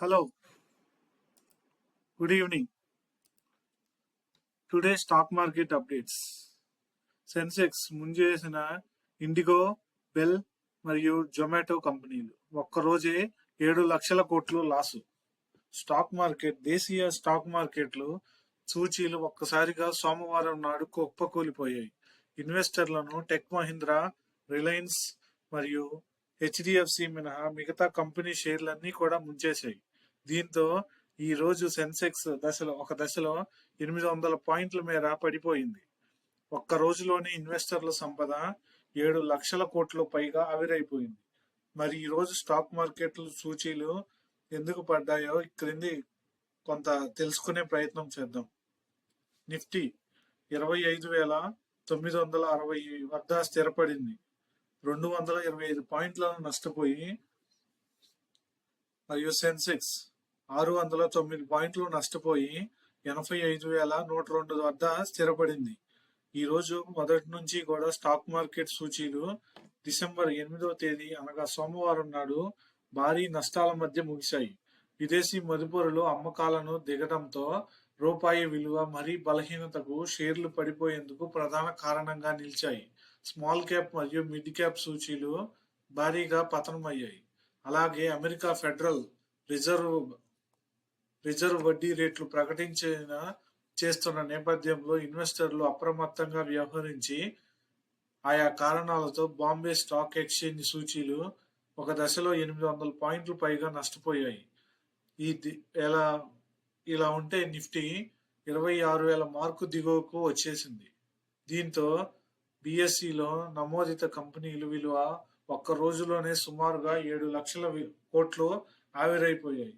Hello good evening today stock market updates Sensex ముందు చేసిన IndiGo bell మరియు జొమాటో కంపెనీలు. ఒక్కరోజే ఏడు లక్షల కోట్లు లాసు స్టాక్ మార్కెట్ దేశీయ స్టాక్ మార్కెట్లు సూచీలు ఒక్కసారిగా సోమవారం నాడు కుప్పకూలిపోయాయి. ఇన్వెస్టర్లను టెక్ మహీంద్రా రిలయన్స్ మరియు హెచ్డిఎఫ్సి మినహా మిగతా కంపెనీ షేర్లన్నీ కూడా ముంచేశాయి. దీంతో ఈ రోజు సెన్సెక్స్ దశలో ఒక దశలో ఎనిమిది వందల పాయింట్ల మేర పడిపోయింది. ఒక్క రోజులోనే ఇన్వెస్టర్ల సంపద ఏడు లక్షల కోట్ల పైగా ఆవిరైపోయింది. మరి ఈ రోజు స్టాక్ మార్కెట్లు సూచీలు ఎందుకు పడ్డాయో క్రింది కొంత తెలుసుకునే ప్రయత్నం చేద్దాం. నిఫ్టీ ఇరవై ఐదు వేల తొమ్మిది వందల అరవై వద్ద స్థిరపడింది. రెండు వందల ఇరవై ఐదు పాయింట్లను నష్టపోయి మరియు సెన్సెక్స్ ఆరు వందల తొమ్మిది పాయింట్లు నష్టపోయి ఎనభై ఐదు వేల నూట రెండు వద్ద స్థిరపడింది. ఈ రోజు మొదటి నుంచి కూడా స్టాక్ మార్కెట్ సూచీలు డిసెంబర్ ఎనిమిదవ తేదీ అనగా సోమవారం నాడు భారీ నష్టాల మధ్య ముగిశాయి. విదేశీ మదుపరులు అమ్మకాలను దిగడంతో రూపాయి విలువ మరీ బలహీనతకు షేర్లు పడిపోయేందుకు ప్రధాన కారణంగా నిలిచాయి. స్మాల్ క్యాప్ మరియు మిడ్ క్యాప్ సూచీలు భారీగా పతనమయ్యాయి. అలాగే అమెరికా ఫెడరల్ రిజర్వ్ రిజర్వ్ వడ్డీ రేట్లు ప్రకటించిన చేస్తున్న నేపథ్యంలో ఇన్వెస్టర్లు అప్రమత్తంగా వ్యవహరించి ఆయా కారణాలతో బాంబే స్టాక్ ఎక్స్చేంజ్ సూచీలు ఒక దశలో ఎనిమిది వందల పాయింట్లు పైగా నష్టపోయాయి. ఈ ది- ఎలా ఇలా ఉంటే నిఫ్టీ ఇరవై ఆరు వేల మార్కు దిగువకు వచ్చేసింది. దీంతో బిఎస్సిలో నమోదిత కంపెనీలు విలువ ఒక్క రోజులోనే సుమారుగా ఏడు లక్షల వి- కోట్లు ఆవిరైపోయాయి.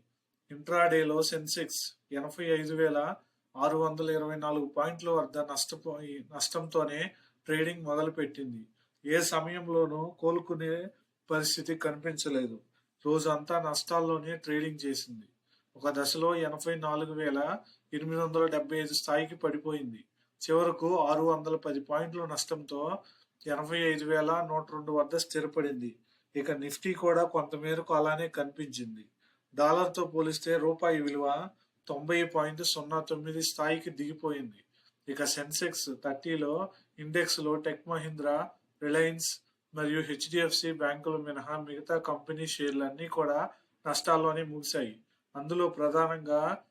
ఇంట్రాడేలో సెన్సెక్స్ ఎనభై ఐదు వేల ఆరు వందల ఇరవై నాలుగు పాయింట్ల వద్ద నష్టపోయి నష్టంతోనే ట్రేడింగ్ మొదలుపెట్టింది. ఏ సమయంలోనూ కోలుకునే పరిస్థితి కనిపించలేదు. రోజంతా నష్టాల్లోనే ట్రేడింగ్ చేసింది. ఒక దశలో ఎనభై నాలుగు వేల ఎనిమిది వందల డెబ్బై ఐదు స్థాయికి పడిపోయింది. చివరకు ఆరు వందల పది పాయింట్ల నష్టంతో ఎనభై ఐదు వేల నూట రెండు వద్ద స్థిరపడింది. ఇక నిఫ్టీ కూడా కొంతమేరకు అలానే కనిపించింది. డాలర్తో పోలిస్తే రూపాయి విలువ తొంభై పాయింట్ సున్నా తొమ్మిది స్థాయికి దిగిపోయింది. ఇక సెన్సెక్స్ థర్టీలో ఇండెక్స్లో టెక్ మహీంద్రా రిలయన్స్ మరియు హెచ్డిఎఫ్సి బ్యాంకులు మినహా మిగతా కంపెనీ షేర్లన్నీ కూడా నష్టాల్లోనే ముగిశాయి. అందులో ప్రధానంగా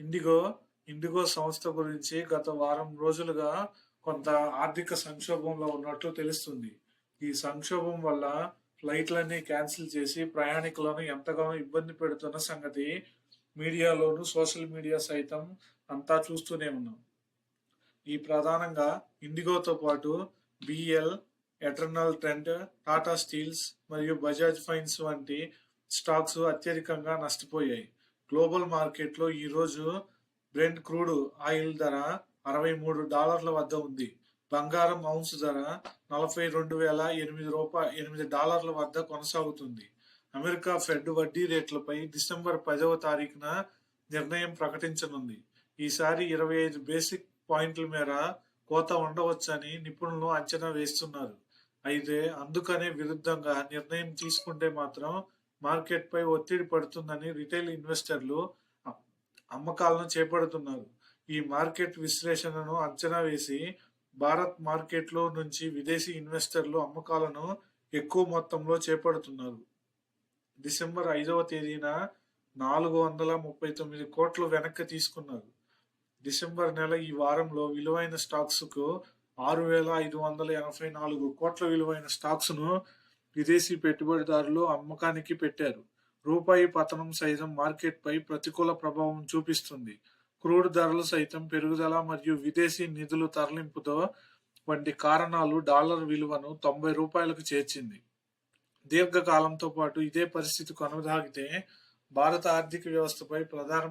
ఇండిగో ఇండిగో సంస్థ గురించి గత వారం రోజులుగా కొంత ఆర్థిక సంక్షోభంలో ఉన్నట్లు తెలుస్తుంది. ఈ సంక్షోభం వల్ల ఫ్లైట్లన్నీ క్యాన్సిల్ చేసి ప్రయాణికులను ఎంతగానో ఇబ్బంది పెడుతున్న సంగతి మీడియాలోను సోషల్ మీడియా సైతం అంతా చూస్తూనే ఉన్నాం. ఈ ప్రధానంగా ఇండిగోతో పాటు BL Eternal Trent Tata steels మరియు బజాజ్ ఫైన్స్ వంటి స్టాక్స్ అత్యధికంగా నష్టపోయాయి. గ్లోబల్ మార్కెట్లో ఈరోజు బ్రెండ్ క్రూడ్ ఆయిల్ ధర అరవై మూడు డాలర్ల వద్ద ఉంది. బంగారం ఔన్స్ ధర నలభై రెండు వేల ఎనిమిది రూపాయ ఎనిమిది డాలర్ల వద్ద కొనసాగుతుంది. అమెరికా ఫెడ్ వడ్డీ రేట్లపై డిసెంబర్ పదవ తారీఖున నిర్ణయం ప్రకటించనుంది. ఈసారి ఇరవై ఐదు బేసిక్ పాయింట్ల మేర కోత ఉండవచ్చని నిపుణులు అంచనా వేస్తున్నారు. అయితే అందుకనే విరుద్ధంగా నిర్ణయం తీసుకుంటే మాత్రం మార్కెట్ పై ఒత్తిడి పడుతుందని రిటైల్ ఇన్వెస్టర్లు అమ్మకాలను చేపడుతున్నారు. ఈ మార్కెట్ విశ్లేషణను అంచనా వేసి భారత్ మార్కెట్లో నుంచి విదేశీ ఇన్వెస్టర్లు అమ్మకాలను ఎక్కువ మొత్తంలో చేపడుతున్నారు. డిసెంబర్ ఐదవ తేదీన నాలుగు వందల ముప్పై తొమ్మిది కోట్లు వెనక్కి తీసుకున్నారు. డిసెంబర్ నెల ఈ వారంలో విలువైన స్టాక్స్కు ఆరు వేల ఐదు వందల ఎనభై నాలుగు కోట్ల విలువైన స్టాక్స్ను విదేశీ పెట్టుబడిదారులు అమ్మకానికి పెట్టారు. రూపాయి పతనం సైతం మార్కెట్పై ప్రతికూల ప్రభావం చూపిస్తుంది. క్రూడ్ ధరలు సైతం పెరుగుదల మరియు విదేశీ నిధులు తరలింపుతో వంటి కారణాలు డాలర్ విలువను తొంభై రూపాయలకు చేర్చింది. దీర్ఘకాలంతో పాటు ఇదే పరిస్థితి కొనసాగితే భారత ఆర్థిక వ్యవస్థపై ప్రధాన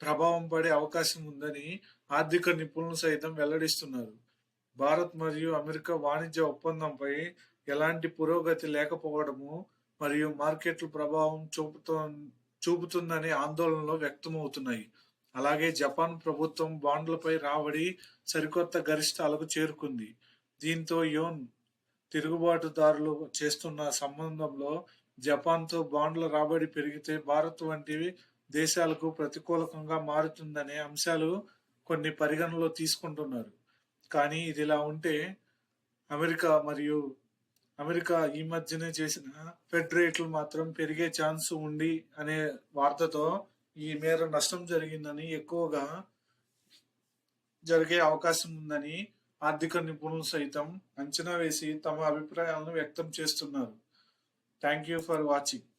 ప్రభావం పడే అవకాశం ఉందని ఆర్థిక నిపుణులు సైతం వెల్లడిస్తున్నారు. భారత్ మరియు అమెరికా వాణిజ్య ఒప్పందంపై ఎలాంటి పురోగతి లేకపోవడము మరియు మార్కెట్లు ప్రభావం చూపుతో చూపుతుందనే ఆందోళనలో వ్యక్తమవుతున్నాయి. అలాగే జపాన్ ప్రభుత్వం బాండ్లపై రాబడి సరికొత్త గరిష్టాలకు చేరుకుంది. దీంతో యోన్ తిరుగుబాటుదారులు చేస్తున్న సంబంధంలో జపాన్తో బాండ్ల రాబడి పెరిగితే భారత్ వంటివి దేశాలకు ప్రతికూలకంగా మారుతుందనే అంశాలు కొన్ని పరిగణలో తీసుకుంటున్నారు. కానీ ఇది ఇలా ఉంటే అమెరికా మరియు అమెరికా ఈ మధ్యనే చేసిన ఫెడ్ రేట్లు మాత్రం పెరిగే ఛాన్స్ ఉంది అనే వార్తతో ఈ మేర నష్టం జరిగిందని ఎక్కువగా జరిగే అవకాశం ఉందని ఆర్థిక నిపుణులు సైతం అంచనా వేసి తమ అభిప్రాయాలను వ్యక్తం చేస్తున్నారు. Thank you for watching